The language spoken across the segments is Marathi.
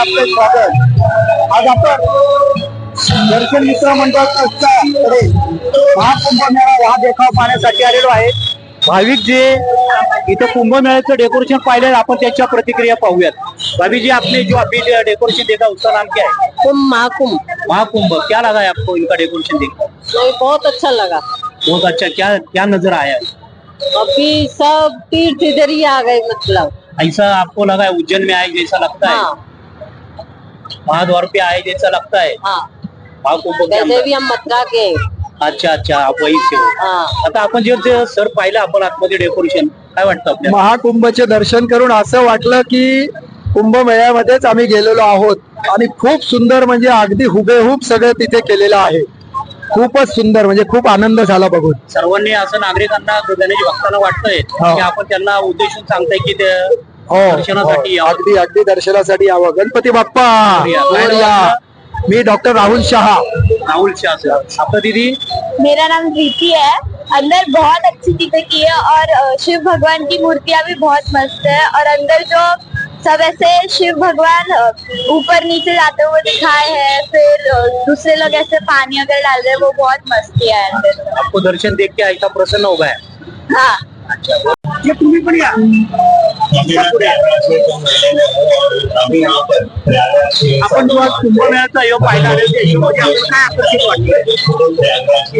आपले स्वागत. आज आपण दर्शन मित्र मंडळ ट्रस्टच्याकडे महाकुंभमेळा हा देखाव पाहण्यासाठी आलेलो आहे. भाविक जे इथं कुंभमेळ्याचं डेकोरेशन पाहिले आपण त्याच्या प्रतिक्रिया पाहूयात. भाभी जी आपने जो अभी डेकोरेशन देखा उसका नाम क्या है कुंभ महाकुंभ. महाकुंभ क्या लगा है आपको इनका डेकोरेशन देखकर नहीं बहुत अच्छा लगा. बहुत अच्छा क्या क्या नजर आया? अभी सब तीर्थ इधर ही आ गए मतलब. ऐसा आपको लगा है उज्जैन में आए जैसा लगता है? हाँ. महाद्वार पे आए जैसा लगता है. हाँ महाकुंभ के वैसे अंदर भी हम मथुरा के हैं। अच्छा अच्छा. आप वही से हो. हाँ आता आपण जे जे सर पाहिलं आपण आतमध्ये डेकोरेशन काय वाटतं आपल्याला? महाकुंभचे दर्शन करून असं वाटलं की कुंभमेळ्यामध्येच आम्ही गेलेलो आहोत. आणि खूप सुंदर म्हणजे अगदी हुबेहूब सगळं तिथे केलेलं आहे. खूपच सुंदर म्हणजे खूप आनंद झाला बघून. सर्वांनी असं नागरिकांना गणेश भक्तांना वाटतंय हो. की आपण त्यांना उद्देशून सांगताय की ते दर्शनासाठी यावं. अगदी अगदी दर्शनासाठी यावं. गणपती बाप्पा मोरया. मोरया. मी डॉक्टर राहुल शहा. राहुल शाह सर. आपलं दीदी? मेरा नाम प्रीति है. अंदर बहुत अच्छी चीज़ें की है और अ, शिव भगवान की मूर्तियाँ भी बहुत मस्त है और अंदर जो सब ऐसे शिव भगवान अ, ऊपर नीचे जाते हुए दिखाए हैं फिर अ, दूसरे लोग ऐसे पानी अगर डाल रहे हैं वो बहुत मस्ती है अंदर। आपको दर्शन देख के ऐसा प्रसन्न हो गया हाँ। ये तुम्ही पण या. आपण जेव्हा कुंभमेळ्याचा योग पाहिला काय आकर्षित वाटलं.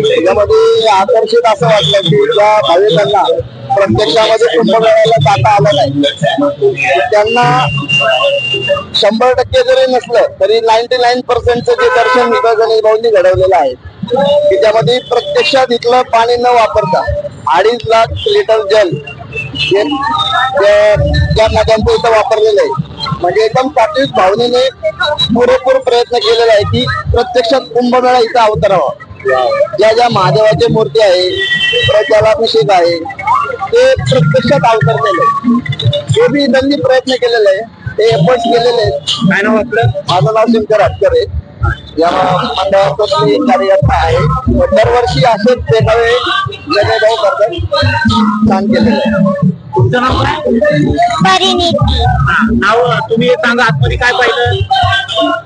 त्याच्यामध्ये आकर्षित असं वाटलं की ज्या भाविकांना प्रत्यक्षामध्ये कुंभमेळ्याला जाता आलं नाही. त्यांना शंभर टक्के जरी नसलं तरी नाईन्टी नाईन पर्सेंटचं जे दर्शन इथं भाऊंनी घडवलेलं आहे की त्यामध्ये प्रत्यक्षात इथलं पाणी न वापरता अडीच लाख लिटर जल ज्या नद्यांचं इथं वापरलेलं आहे. म्हणजे एकदम सात्विक भावनेने पुरेपूर प्रयत्न केलेला आहे की प्रत्यक्षात कुंभमेळा इथं अवतरावा. ज्या ज्या महादेवाच्या मूर्ती आहे जलाभिषेक आहे ते प्रत्यक्षात अवतरलेले आहे. जे बी त्यांनी प्रयत्न केलेले आहे. ते एफर्ट्स केलेले आहेत माझं नाव शंकर हातकर आहे. या मंडळाचं मी कार्यकर्ता आहे व दरवर्षी असेच देखावे गणेश भाऊ करतात. छान केलेलं आहे. तुमचं नाव काय परिणिती. हा, नाव तुम्ही सांगा आतमध्ये काय पाहिलं?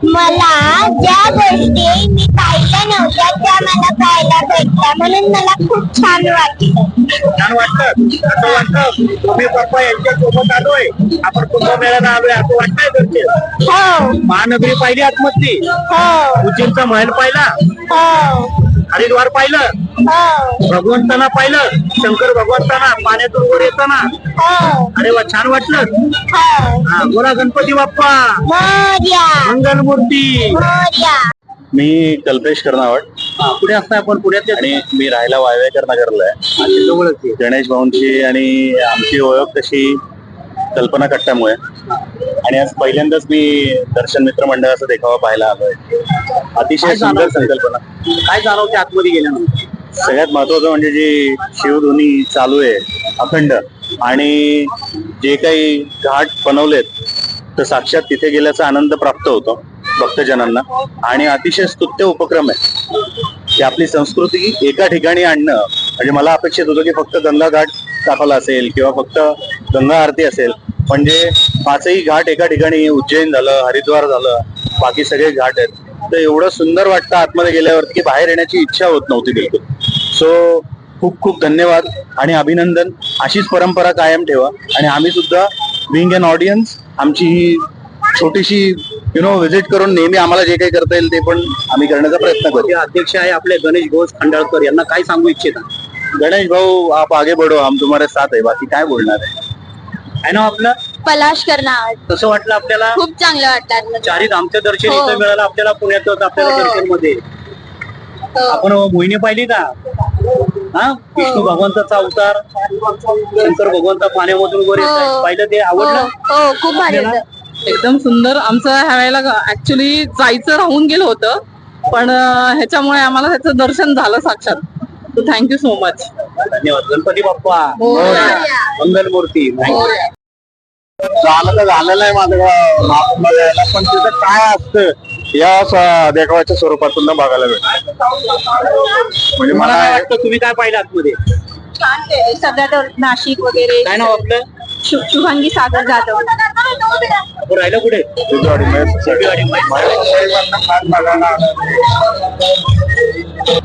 मला ज्या गोष्टी मी पाहिल्या नव्हत्या त्या मला पाहायला भेटल्या. म्हणून मला खूप छान वाटलं. छान वाटतं? असं वाटतं? तुम्ही पप्पा यांच्या सोबत आलोय. आपण कुंभमेळ्याला आलोय असं वाटतंय दर्शन हो. महानगरी पाहिली आतमधली. हो. उज्जैनचा महल पाहिला? हो. हरिद्वार पाहिलं. हो. भगवंताना पाहिलं. शंकर भगवंताना पाण्यातून वर येताना. हो. अरे वा छान वाटलं. हो. बोला गणपती बाप्पा. मोर्या. मंगल मूर्ती. मोर्या. मी कल्पेश कर्नावट. हा, पुढे असताय आपण पुण्यात आणि मी राहायला वाळवेकर नगरला आहे. जवळच आहे. गणेश भाऊंची आणि आमची ओळख तशी कल्पना कट्ट्यामुळे. आणि आज पहिल्यांदाच मी दर्शन मित्र मंडळाचा देखावा पाहायला आलोय. अतिशय सुंदर? संकल्पना. काय जाणवते आतमध्ये गेल्यानंतर सगळ्यात महत्वाचं म्हणजे जी शिवधुनी चालू आहे अखंड आणि जे काही घाट बनवलेत तर साक्षात तिथे गेल्याचा आनंद प्राप्त होतो भक्तजनांना. आणि अतिशय स्तुत्य उपक्रम आहे. की आपली संस्कृती एका ठिकाणी आणणं म्हणजे मला अपेक्षित होतं की फक्त गंगा घाट दाखवला असेल किंवा फक्त गंगा आरती असेल म्हणजे पाचही घाट एका ठिकाणी उज्जैन झालं हरिद्वार झालं बाकी सगळे घाट आहेत. तर एवढं सुंदर वाटतं आतमध्ये गेल्यावरती की बाहेर येण्याची इच्छा होत नव्हती बिलकुल. सो खूप खूप धन्यवाद आणि अभिनंदन. अशीच परंपरा कायम ठेवा. आणि आम्ही सुद्धा बिंग अन ऑडियन्स आमची ही छोटीशी यु नो व्हिजिट करून नेहमी आम्हाला जे काही करता येईल ते पण आम्ही करण्याचा प्रयत्न करू. अध्यक्ष आहे आपले गणेश घोष खंडाळकर. यांना काय सांगू इच्छिता? गणेश भाऊ आप आगे बढ़ो. हम तुम्हारे साथ आहे बाकी काय बोलणार आहे? काय नाव आपलं? पलाश करणार कसं वाटलं आपल्याला? खूप चांगलं वाटलं चारी धामचं दर्शन हो. इथं मिळालं आपल्याला पुण्यात आपल्याला हो. दर्शनमध्ये हो. आपण मोहिनी पाहिली का? हा? विष्णू भगवंताचा अवतार. शंकर भगवंता पाण्यामधून आहे. हो. पाहिलं ते आवडलं? हो. खूप भारी? होतं. एकदम सुंदर. आमचं ह्या वेळेला ऍक्च्युली जायचं राहून गेलं होतं. पण अं, ह्याच्यामुळे आम्हाला त्याचं दर्शन झालं साक्षात. सो थँक्यू सो मच धन्यवाद. गणपती बाप्पा. मंगल मूर्ती झालं तर झालेलं आहे माझं. महाकुंभाला पण तिथं काय असतं? या देखाव्याच्या स्वरूपातून न बघायला भेटत. म्हणजे मला काय वाटतं तुम्ही काय पाहिलं आतमध्ये? छान ते. सगळ्यात नाशिक वगैरे. काय नाव आपलं? शुभांगी सागर जाधव. राहिलं कुठे?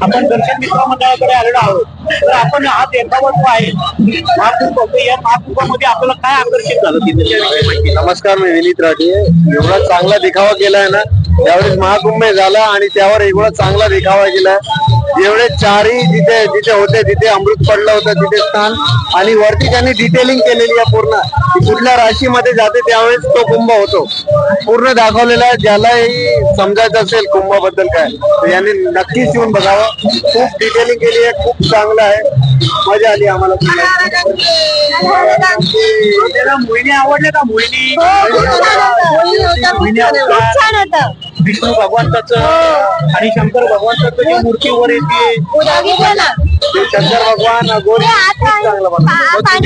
आपण दर्शन मित्र मंडळाकडे आलेलो आहोत. तर आपण हा देखावा जो आहे महाकुंभ या महाकुंभामध्ये आपल्याला काय आकर्षित झालं तिथे? नमस्कार मी विनीत राठी एवढा चांगला देखावा केलाय ना त्यावेळेस महाकुंभ झाला आणि त्यावर एवढा चांगला देखावा केलाय. जेवढे चारही जिथे जिथे होते तिथे अमृत पडलं होतं तिथे स्थान. आणि वरती त्यांनी डिटेलिंग केलेली आहे पूर्ण. की कुठल्या राशीमध्ये जाते त्यावेळेस तो कुंभ होतो. पूर्ण दाखवलेला आहे. ज्यालाही समजायचं असेल कुंभाबद्दल काय तर यांनी नक्कीच येऊन बघावं. खूप डिटेलिंग केली आहे. खूप चांगलं आहे. मजा आली आम्हाला मोहिनी आवडल्या का मोहिनी खूप छान होतं. विष्णू भगवंताचं आणि शंकर भगवंताचं जे मूर्तीवर येते बघितलं ना. ते शंकर भगवान गोरी चांगलं तुम्ही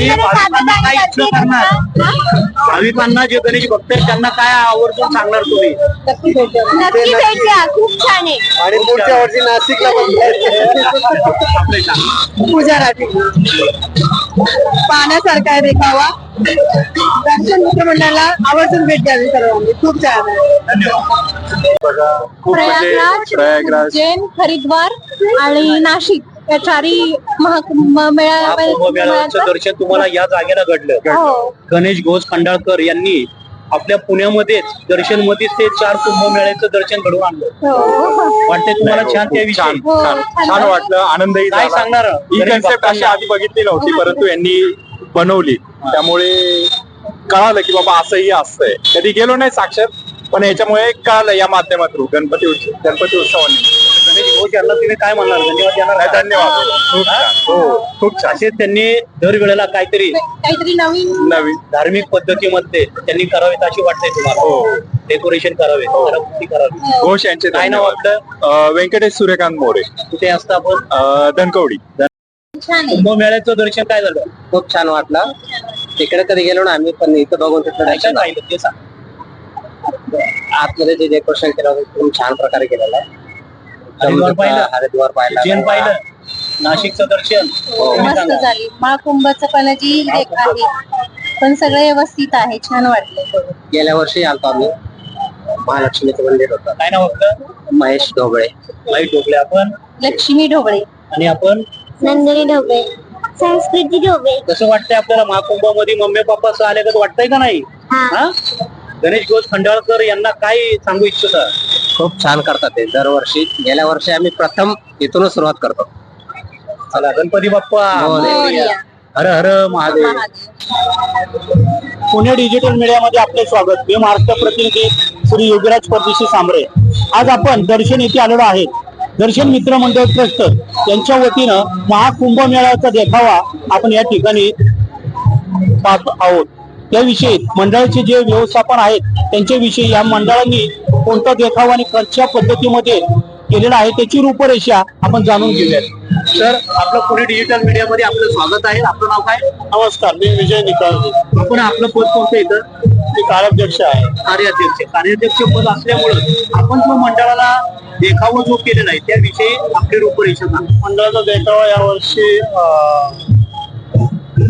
भाविकांना काय पाणी इच्छा करते करणार? भाविकांना जे गणेश भक्त आहेत त्यांना काय आवर्जून सांगणार तुम्ही? नक्की भेट द्या खूप छान आहे. आणि पुढच्या वर्षी नाशिकला पण आपले सांग पूजा राठी पाहण्यासारखा आहे देखावा. दर्शन मित्रमंडळाला आवर्जून भेट द्यावी सर्वांनी. खूप छान आहे. खूप म्हणजे प्रयागराज उज्जैन हरिद्वार आणि नाशिक या चारी महाकुंभ महाकुंभ मेळाव्याचं दर्शन तुम्हाला या जागेला घडलं. हो. गणेश घोष खंडाळकर यांनी आपल्या पुण्यामध्येच दर्शन मध्येच ते चार कुंभमेळ्याचं दर्शन घडवून आणलं. हो. वाटतंय तुम्हाला छान हो, छान छान छान वाटलं आनंदही काय झाला. सांगणार? ही कन्सेप्ट अशी? आधी बघितली नव्हती परंतु यांनी बनवली. त्यामुळे कळालं की बाबा असंही असतंय. कधी गेलो नाही साक्षात पण याच्यामुळे कळालं या माध्यमातून गणपती उत्सव गणपती उत्सवाने. गणेश घोष यांना तुम्ही काय म्हणणार धन्यवाद देणार नाही, धन्यवाद. खूप छान. हो. खूप छान. असे त्यांनी दरवेळेला काहीतरी काहीतरी नवीन. नवीन धार्मिक पद्धतीमध्ये त्यांनी करावेत अशी वाटते तुम्हाला. हो. डेकोरेशन करावे घरगुती करावे. घोष यांचे काय नाव धन्यवाद. आपलं? अं, व्यंकटेश सूर्यकांत मोरे. कुठे असतं आपण? अं, धनकवडी. छान आहे. कुंभमेळ्याचं दर्शन काय झालं? खूप छान वाटलं. तिकडे कधी गेलो ना आम्ही पण इथं बघून तिथं काय काय दर्शन पाहिलं ते सांग आतमध्ये जे डेकोरेशन केलं होतं ते खूप छान प्रकारे केलेलं आहे. हरिद्वार पाहिलं? हरिद्वार उज्जैन पाहिलं पाहिलं. नाशिकचं दर्शन. तुम्ही मस्त सांगा. झाली. महाकुंभचं पण जी एक आहे पण सगळं व्यवस्थित आहे. छान वाटलं. गेल्या वर्षी आलतो आम्ही. महालक्ष्मीचं मंदिर होतं. काय नाव आपलं? महेश ढोबळे. लाइट ठोकले आपण? लक्ष्मी ढोबळे. आणि आपण? नंदिनी ढोबळे. संस्कृती ढोबळे. कसं वाटतंय आपल्याला महाकुंभामध्ये मम्मी पप्पा असं आले का वाटतंय का नाही? हा? गणेश घोष खंडाळकर यांना काय सांगू इच्छिता? खूप छान करतात ते. दरवर्षी गेल्या वर्षी आम्ही प्रथम इथूनच सुरुवात करतो. चला गणपती बाप्पा मोरया. हर हर महादेव. पुणे डिजिटल मीडियामध्ये आपले स्वागत. मी महाराष्ट्र प्रतिनिधी श्री योगीराज परदेशी सांबरे. आज आपण दर्शन येथे आलेलो आहे. दर्शन मित्र मंडळ ट्रस्ट यांच्या वतीनं महाकुंभ मेळ्याचा देखावा आपण या ठिकाणी पाहत आहोत. त्याविषयी मंडळाचे जे व्यवस्थापन आहेत त्यांच्याविषयी या मंडळांनी कोणता देखावा आणि कशा पद्धतीमध्ये केलेला आहे त्याची रूपरेषा आपण जाणून घेऊयात. तर आपलं पुणे डिजिटल मीडियामध्ये आपलं स्वागत आहे. आपलं नाव काय? नमस्कार मी विजय निकाळजे. आपण आपलं पद कोणतं इथं? मी कार्याध्यक्ष आहे. कार्याध्यक्ष. कार्याध्यक्ष पद असल्यामुळं आपण जो मंडळाला देखावा जो केलेला आहे त्याविषयी आपली रूपरेषा सांगा. मंडळाचा देखावा यावर्षी अं,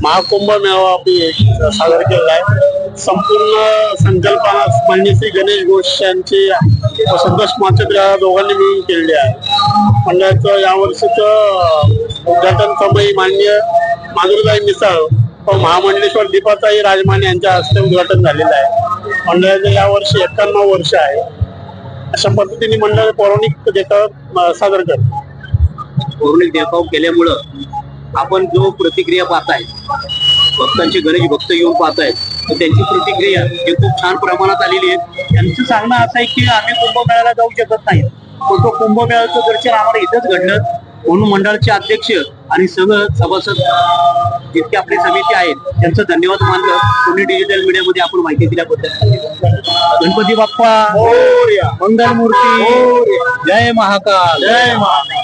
महाकुंभ मेळावा आम्ही सादर केलेला आहे. संपूर्ण संकल्पना मान्य श्री गणेश घोष यांची संतोष माचक या दोघांनी मिळून केलेली आहे. मंडळाचं यावर्षीचं वर्षीचं उद्घाटन समयी मान्य माधुरदाई मिसाळ व महामंडलेश्वर दीपाताई राजमान यांच्या हस्ते उद्घाटन झालेलं आहे. मंडळाचं यावर्षी एक्क्याण्णव वर्ष आहे. अशा पद्धतीने मंडळ पौराणिक देखाव सादर करतो. पौराणिक देखाव केल्यामुळं आपण जो प्रतिक्रिया पाहताय भक्तांचे गणेश भक्त येऊन पाहतायत तर त्यांची प्रतिक्रिया ही खूप छान प्रमाणात आलेली आहे. त्यांचं सांगणं असं आहे की आम्ही कुंभमेळ्याला जाऊ शकत नाही. पण तो कुंभमेळ्याचं दर्शन आम्हाला इथंच घडलं. म्हणून मंडळाचे अध्यक्ष आणि सगळं सभासद जितके आपली समिती आहेत त्यांचं धन्यवाद मानलं. पुणे डिजिटल मीडियामध्ये आपण माहिती दिल्याबद्दल. गणपती बाप्पा मंगल मूर्ती जय महाकाल. जय महाराज